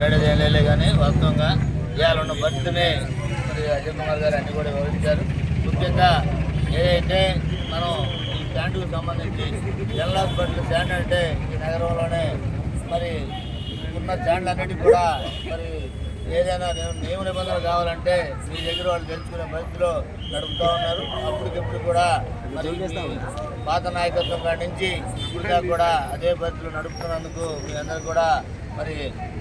చేయలే కానీ వాస్తవంగా ఇవాళ ఉన్న పరిస్థితిని మరి అజయ్ కుమార్ గారు అన్ని కూడా వివరించారు. ముఖ్యంగా ఏదైతే మనం ఈ స్టాండ్కు సంబంధించి జనరల్ హాస్పిటల్ స్టాండ్ అంటే ఈ నగరంలోనే మరి ఉన్న స్టాండ్లు అన్నిటి కూడా మరి ఏదైనా నియమ నిబంధనలు కావాలంటే మీ దగ్గర వాళ్ళు తెలుసుకునే పరిస్థితిలో నడుపుతూ ఉన్నారు. అప్పటికిప్పుడు కూడా మరి పాత నాయకత్వం కాడి నుంచి ఇప్పుడుగా కూడా అదే పరిస్థితులు నడుపుతున్నందుకు మీ అందరూ కూడా మరి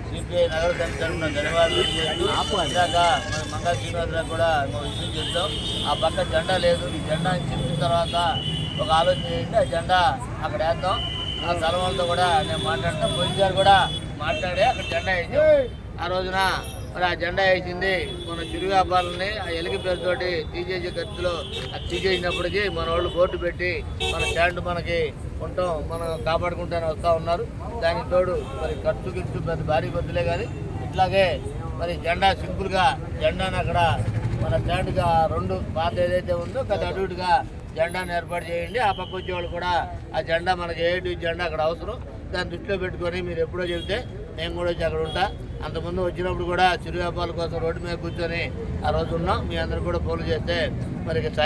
సిపిఐ నగర సమితి తరఫున ధన్యవాదాలు తెలియజేస్తూ ఇందాక మరి మంగా శ్రీనివాసరావు కూడా విషయం చెప్తాం ఆ పక్క జెండా లేదు. ఈ జెండా చెప్పిన తర్వాత ఒక ఆలోచన చేయండి ఆ జెండా అక్కడ వేద్దాం. ఆ స్థలంతో కూడా నేను మాట్లాడతాను. పోలీసు కూడా మాట్లాడి అక్కడ జెండా వేసాం ఆ రోజున మరి ఆ జెండా వేసింది మన చిరు వ్యాపారాలని ఆ ఎలిగి పేరుతోటి తీసేసే ఖర్చులో అది తీసేసినప్పటికీ మన వాళ్ళు బోర్డు పెట్టి మన స్టాండ్ మనకి ఉంటాం మనం కాపాడుకుంటానే వస్తూ ఉన్నారు. దానికి తోడు మరి ఖర్చు గిర్చు పెద్ద భారీ కొద్దులే కానీ ఇట్లాగే మరి జెండా సింపుల్గా జెండాను అక్కడ మన స్టాండ్గా రెండు పాత ఏదైతే ఉందో కదా అటు జెండాను ఏర్పాటు చేయండి. ఆ పక్క వచ్చే వాళ్ళు కూడా ఆ జెండా మనకి ఏడు జెండా అక్కడ అవసరం. దాన్ని దృష్టిలో పెట్టుకొని మీరు ఎప్పుడో చెబితే నేను కూడా వచ్చి అక్కడ ఉంటా. అంతకుముందు వచ్చినప్పుడు కూడా చిరు వ్యాపారాల కోసం రోడ్డు మీద కూర్చొని ఆ రోజు ఉన్నాం. మీ అందరూ కూడా ఫోన్లు చేస్తే మరి ఇక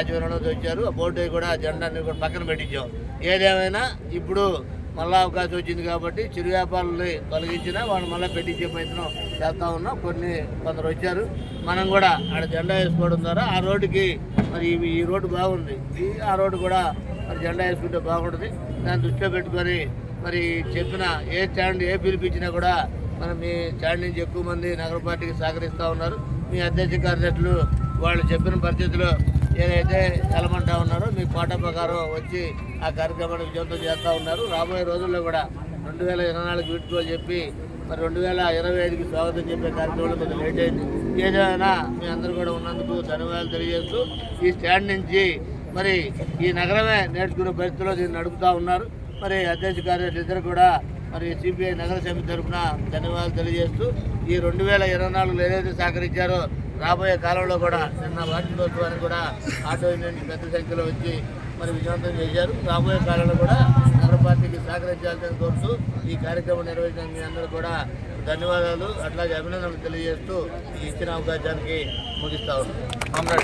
వచ్చారు. ఆ బోర్డు అయి కూడా జెండాన్ని కూడా పక్కన పెట్టించాం. ఏదేమైనా ఇప్పుడు మళ్ళీ అవకాశం వచ్చింది కాబట్టి చిరు వ్యాపారాలని తొలగించినా వాళ్ళు మళ్ళీ పెట్టించే ప్రయత్నం చేస్తూ ఉన్నాం. కొన్ని కొందరు వచ్చారు. మనం కూడా ఆడ జెండా వేసుకోవడం ద్వారా ఆ రోడ్డుకి మరి ఈ- ఈ రోడ్డు బాగుంది. ఈ ఆ రోడ్డు కూడా మరి జెండా వేసుకుంటే బాగుంటుంది. దాన్ని దృష్టిలో పెట్టుకొని మరి చెప్పిన ఏ స్టాండ్ ఏ పిలిపించినా కూడా మనం మీ స్టాండ్ నుంచి ఎక్కువ మంది నగర పార్టీకి సహకరిస్తూ ఉన్నారు. మీ అధ్యక్ష కార్యదర్శులు వాళ్ళు చెప్పిన పరిస్థితిలో ఏదైతే వెళ్ళమంటా ఉన్నారో మీ కోట ప్రకారం వచ్చి ఆ కార్యక్రమాన్ని విజయవంతం చేస్తూ ఉన్నారు. రాబోయే రోజుల్లో కూడా రెండు వేల ఇరవై నాలుగు వీడ్కోలు చెప్పి మరి రెండు వేల ఇరవై ఐదుకి స్వాగతం చెప్పే కార్యక్రమంలో కొంచెం లేట్ అయింది. ఏదైనా మీ అందరూ కూడా ఉన్నందుకు ధన్యవాదాలు తెలియజేస్తూ ఈ స్టాండ్ నుంచి మరి ఈ నగరమే నేర్చుకునే పరిస్థితిలో దీన్ని నడుపుతూ ఉన్నారు. మరి అధ్యక్ష కార్యదర్శులు ఇద్దరు కూడా మరి సిపిఐ నగర సమితి తరఫున ధన్యవాదాలు తెలియజేస్తూ ఈ రెండు వేల ఇరవై నాలుగులో ఏదైతే సహకరించారో రాబోయే కాలంలో కూడా నిన్న వార్షికోత్సవానికి కూడా ఆటో యూనియన్ పెద్ద సంఖ్యలో వచ్చి మరి విజయవంతం చేశారు. రాబోయే కాలంలో కూడా నగర పార్టీకి సహకరించాలని కోరుతూ ఈ కార్యక్రమం నిర్వహించిన మీ అందరూ కూడా ధన్యవాదాలు. అట్లాగే అభినందనలు తెలియజేస్తూ ఇచ్చిన అవకాశానికి ముగిస్తా ఉన్నాం.